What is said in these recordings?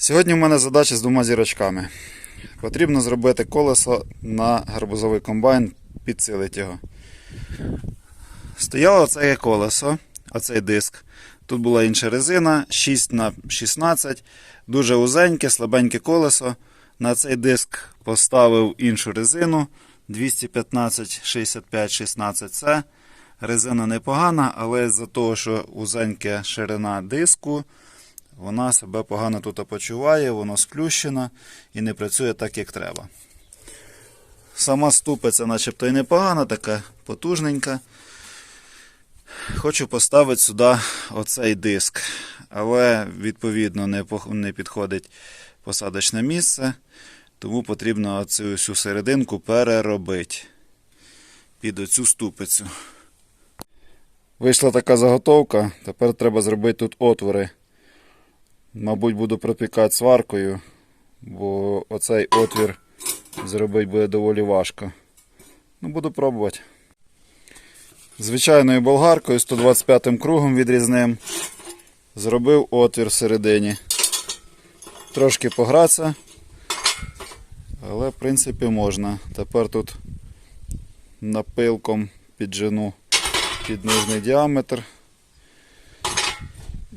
Сьогодні в мене задача з двома зірочками. Потрібно зробити колесо на гарбузовий комбайн, підсилити його. Стояло оце колесо, оцей диск. Тут була інша резина 6 на 16 дуже узеньке, слабеньке колесо. На цей диск поставив іншу резину 215 65 16 c Резина непогана, але з-за того, що узенька ширина диску, вона себе погано тут почуває, воно сплющено і не працює так, як треба. Сама ступиця начебто і непогана, така потужненька. Хочу поставити сюди оцей диск, але відповідно не, підходить посадочне місце, тому потрібно цю всю серединку переробити під оцю ступицю. Вийшла така заготовка, тепер треба зробити тут отвори. Мабуть, буду пропікати сваркою, бо оцей отвір зробити буде доволі важко. Ну, буду пробувати. Звичайною болгаркою 125 кругом відрізним. Зробив отвір всередині. Трошки погратися, але в принципі можна. Тепер тут напилком піджену під нижній діаметр.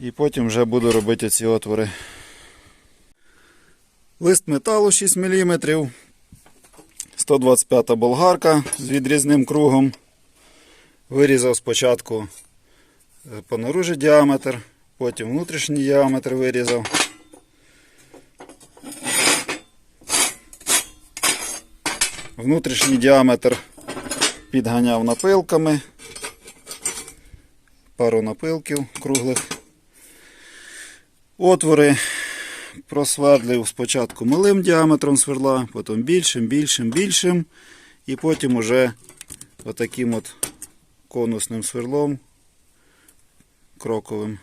І потім вже буду робити ці отвори. Лист металу 6 мм. 125 болгарка з відрізним кругом. Вирізав спочатку е, по наружі діаметр, потім внутрішній діаметр вирізав. Внутрішній діаметр підганяв напилками. Пару напилків круглих. Отвори просвердлив спочатку малим діаметром сверла, потім більшим, більшим, більшим. І потім уже отаким от конусним сверлом кроковим.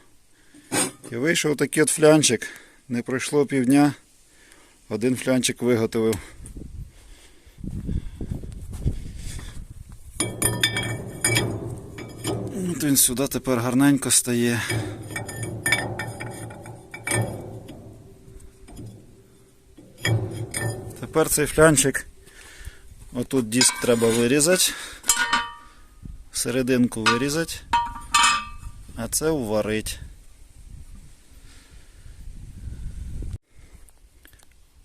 І вийшов такий от флянчик. Не пройшло півдня. Один флянчик виготовив. От він сюди тепер гарненько стає. Тепер цей флянчик. Отут диск треба вирізати. Серединку вирізати. А це уварити.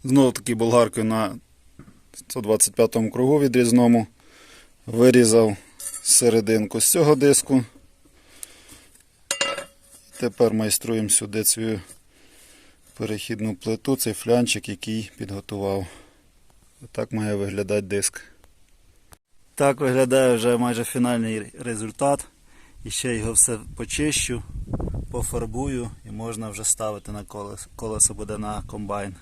Знову таки болгаркою на 125 кругу відрізному вирізав серединку з цього диску. Тепер майструємо сюди цю перехідну плиту, цей флянчик, який підготував. Отак має виглядати диск. Так виглядає вже майже фінальний результат. І ще його все почищу, пофарбую і можна вже ставити на колесо. Колесо буде на комбайн.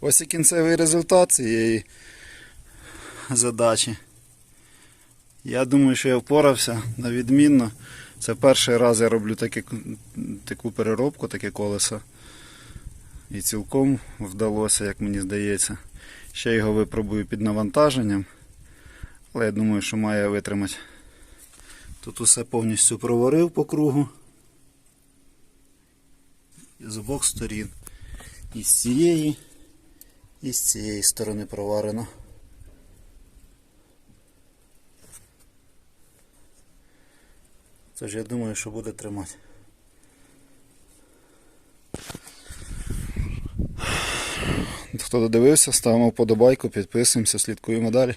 Ось і кінцевий результат цієї задачі. Я думаю, що я впорався на відмінно. Це перший раз я роблю таке, таку переробку, таке колесо. І цілком вдалося, як мені здається. Ще його випробую під навантаженням. Але я думаю, що має витримати. Тут усе повністю проварив по кругу. З обох сторін. І з цієї, і з цієї сторони проварено. Тож я думаю, що буде тримати. Хто додивився, ставимо вподобайку, підписуємося, слідкуємо далі.